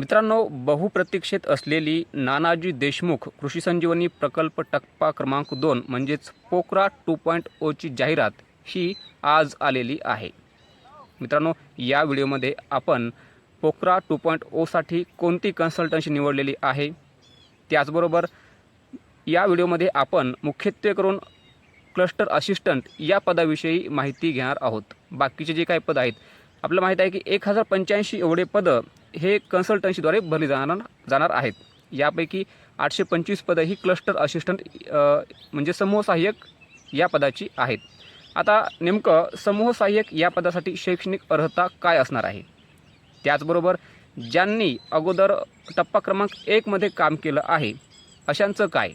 मित्रांनो बहुप्रतीक्षित असलेली नानाजी देशमुख कृषी संजीवनी प्रकल्प टप्पा क्रमांक दोन म्हणजेच पोकरा टू पॉईंट ओची जाहिरात ही आज आलेली आहे. मित्रांनो या व्हिडिओमध्ये आपण पोकरा टू पॉईंट ओसाठी कोणती कन्सल्टन्सी निवडलेली आहे? त्याचबरोबर या व्हिडिओमध्ये आपण मुख्यत्वे करून क्लस्टर असिस्टंट या पदाविषयी माहिती घेणार आहोत. बाकीचे जे काही पद आहेत आपल्याला माहीत आहे की एक हजार पंच्याऐंशी एवढे पदं हे कन्सल्टन्सीद्वारे भरली जाणार जाणार आहेत. यापैकी आठशे पंचवीस पदं ही क्लस्टर असिस्टंट म्हणजे समूह सहाय्यक या पदाची आहेत. आता नेमकं समूह सहाय्यक या पदासाठी शैक्षणिक अर्हता काय असणार आहे? त्याचबरोबर ज्यांनी अगोदर टप्पा क्रमांक एकमध्ये काम केलं आहे अशांचं काय?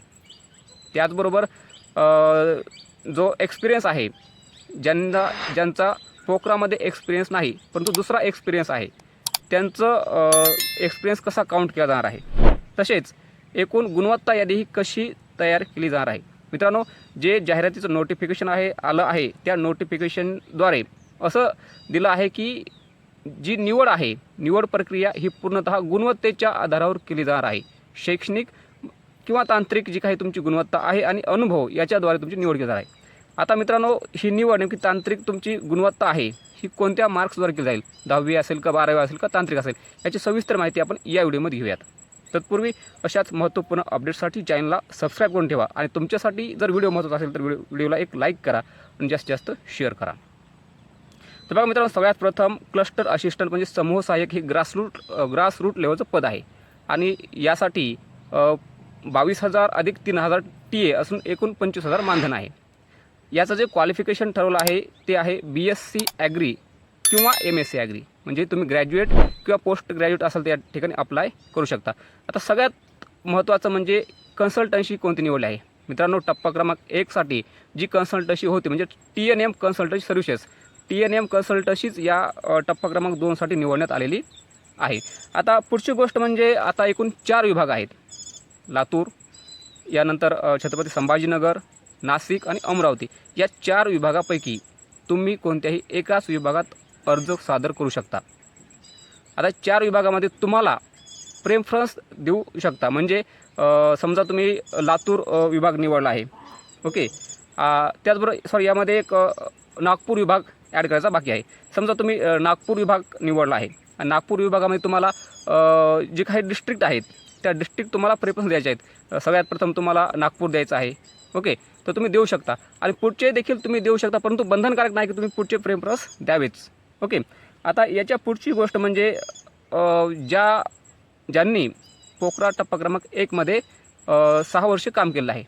त्याचबरोबर जो एक्सपिरियन्स आहे ज्यांना ज्यांचा पोखरामध्ये एक्सपिरियन्स नाही परंतु दुसरा एक्सपिरियन्स आहे त्यांचं एक्सपिरियन्स कसा काउंट केला जाणार आहे? तसेच एकूण गुणवत्ता यादी ही कशी तयार केली जाणार आहे? मित्रांनो जे जाहिरातीचं नोटिफिकेशन आहे आलं आहे त्या नोटिफिकेशनद्वारे असं दिलं आहे की जी निवड आहे निवड प्रक्रिया ही पूर्णतः गुणवत्तेच्या आधारावर केली जाणार आहे. शैक्षणिक किंवा तांत्रिक जी काही तुमची गुणवत्ता आहे आणि अनुभव याच्याद्वारे तुमची निवड केली जाणार आहे. आता मित्रांनो ही निवड नेमकी तांत्रिक तुमची गुणवत्ता आहे ही कोणत्या मार्क्सद्वारे केली जाईल? दहावी असेल का बारावी असेल का तांत्रिक असेल याची सविस्तर माहिती आपण या व्हिडिओमध्ये घेऊयात. तत्पूर्वी अशाच महत्त्वपूर्ण अपडेट्ससाठी चॅनलला सबस्क्राईब करून ठेवा आणि तुमच्यासाठी जर व्हिडिओ महत्त्वाचा असेल तर व्हिडिओ व्हिडिओला एक लाईक करा आणि जास्तीत जास्त शेअर करा. तर बघा मित्रांनो सगळ्यात प्रथम क्लस्टर असिस्टंट म्हणजे समूह सहाय्यक हे ग्रासरूट ग्रास रूट लेवलचं पद आहे. आणि यासाठी बावीस हजार अधिक तीन हजार टी ए असून एकूण पंचवीस हजार मानधन आहे. याचं जे क्वालिफिकेशन ठरवलं आहे ते आहे बी एस सी ॲग्री किंवा एम एस सी ॲग्री म्हणजे तुम्ही ग्रॅज्युएट किंवा पोस्ट ग्रॅज्युएट असाल तर या ठिकाणी अप्लाय करू शकता. आता सगळ्यात महत्त्वाचं म्हणजे कन्सल्टन्सी कोणती निवडली आहे? मित्रांनो टप्पा क्रमांक एकसाठी जी कन्सल्टन्सी होती म्हणजे T N M consultancy services T N M कन्सल्टन्सीच या टप्पा क्रमांक दोनसाठी निवडण्यात आलेली आहे. आता पुढची गोष्ट म्हणजे आता एकूण चार विभाग आहेत. लातूर यानंतर छत्रपती संभाजीनगर नाशिक आणि अमरावती या चार विभागापैकी तुम्ही कोणत्याही एकाच विभागात अर्ज सादर करू शकता. आता चार विभागामध्ये तुम्हाला प्रेफरन्स देऊ शकता. म्हणजे समजा तुम्ही लातूर विभाग निवडला आहे. ओके? त्याचबरोबर सॉरी यामध्ये एक नागपूर विभाग ॲड करायचा बाकी आहे. समजा तुम्ही नागपूर विभाग निवडला आहे. नागपूर विभागामध्ये तुम्हाला जे काही डिस्ट्रिक्ट आहेत त्या डिस्ट्रिक्ट तुम्हाला प्रेफरन्स द्यायचे आहेत. सगळ्यात प्रथम तुम्हाला नागपूर द्यायचं आहे. ओके तर तुम्ही देऊ शकता. आणि पुढचे देखील तुम्ही देऊ शकता परंतु बंधनकारक नाही की तुम्ही पुढचे प्रेफरन्स द्यावेच. ओके आता याच्या पुढची गोष्ट म्हणजे ज्या ज्यांनी पोखरा टप्पा क्रमांक एकमध्ये सहा वर्ष काम केलं आहे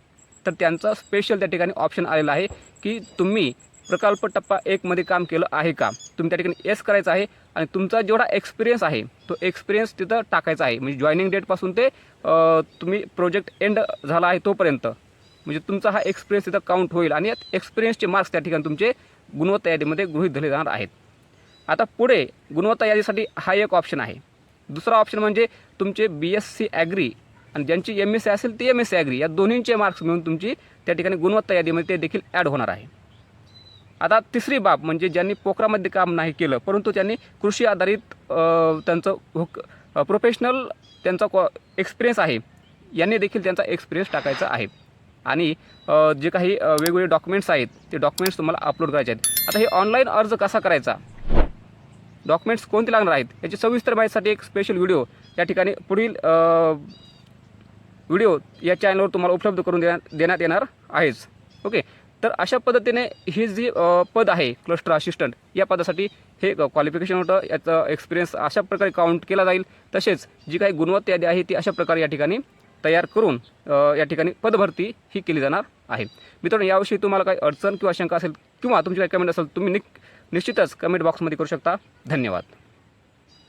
तर त्यांचा स्पेशल त्या ठिकाणी ऑप्शन आलेला आहे की तुम्ही प्रकल्प टप्पा एकमध्ये काम केलं आहे का? तुम्ही त्या ठिकाणी येस करायचं आहे आणि तुमचा जेवढा एक्सपिरियन्स आहे तो एक्सपिरियन्स तिथं टाकायचा आहे. म्हणजे जॉईनिंग डेटपासून ते तुम्ही प्रोजेक्ट एंड झाला आहे तोपर्यंत. म्हणजे तुमचा हा एक्सपिरियन्स तिथं काउंट होईल आणि एक्सपिरियन्सचे मार्क्स त्या ठिकाणी तुमचे गुणवत्ता यादीमध्ये गृहीत धरले जाणार आहेत. आता पुढे गुणवत्ता यादीसाठी हा एक ऑप्शन आहे. दुसरा ऑप्शन म्हणजे तुमचे बी एस सी ॲग्री आणि ज्यांची एम एस सी असेल ती एम एस सी ॲग्री या दोन्हींचे मार्क्स मिळून तुमची त्या ठिकाणी गुणवत्ता यादीमध्ये ते देखील ॲड होणार आहे. आता तिसरी बाब म्हणजे ज्यांनी पोखरामध्ये काम नाही केलं परंतु त्यांनी कृषी आधारित त्यांचं हुक प्रोफेशनल त्यांचा क्वा एक्सपिरियन्स आहे. यांनी देखील त्यांचा एक्सपिरियन्स टाकायचा आहे. आणि जे काही वेगवेगळे डॉक्युमेंट्स आहेत ते डॉक्युमेंट्स तुम्हाला अपलोड करायचे आहेत. आता हे ऑनलाईन अर्ज कसा करायचा? डॉक्युमेंट्स कोणते लागणार आहेत? याची सविस्तर माहितीसाठी एक स्पेशल व्हिडिओ या ठिकाणी पुढील व्हिडिओ या चॅनलवर तुम्हाला उपलब्ध करून देण्यात देण्यात येणार आहेच. ओके तर अशा पद्धतीने ही जी पद आहे क्लस्टर असिस्टंट या पदासाठी हे क्वालिफिकेशन होतं. याचा एक्सपिरियन्स अशा प्रकारे काउंट केला जाईल. तसेच जी काही गुणवत्ता यादी आहे ती अशा प्रकारे या ठिकाणी तयार करून या ठिकाणी पदभरती ही केली जाणार आहे. मित्रांनो याविषयी तुम्हाला काही अडचण किंवा शंका असेल किंवा तुमची काही कमेंट असेल तुम्ही निक निश्चितच कमेंट बॉक्समध्ये करू शकता. धन्यवाद.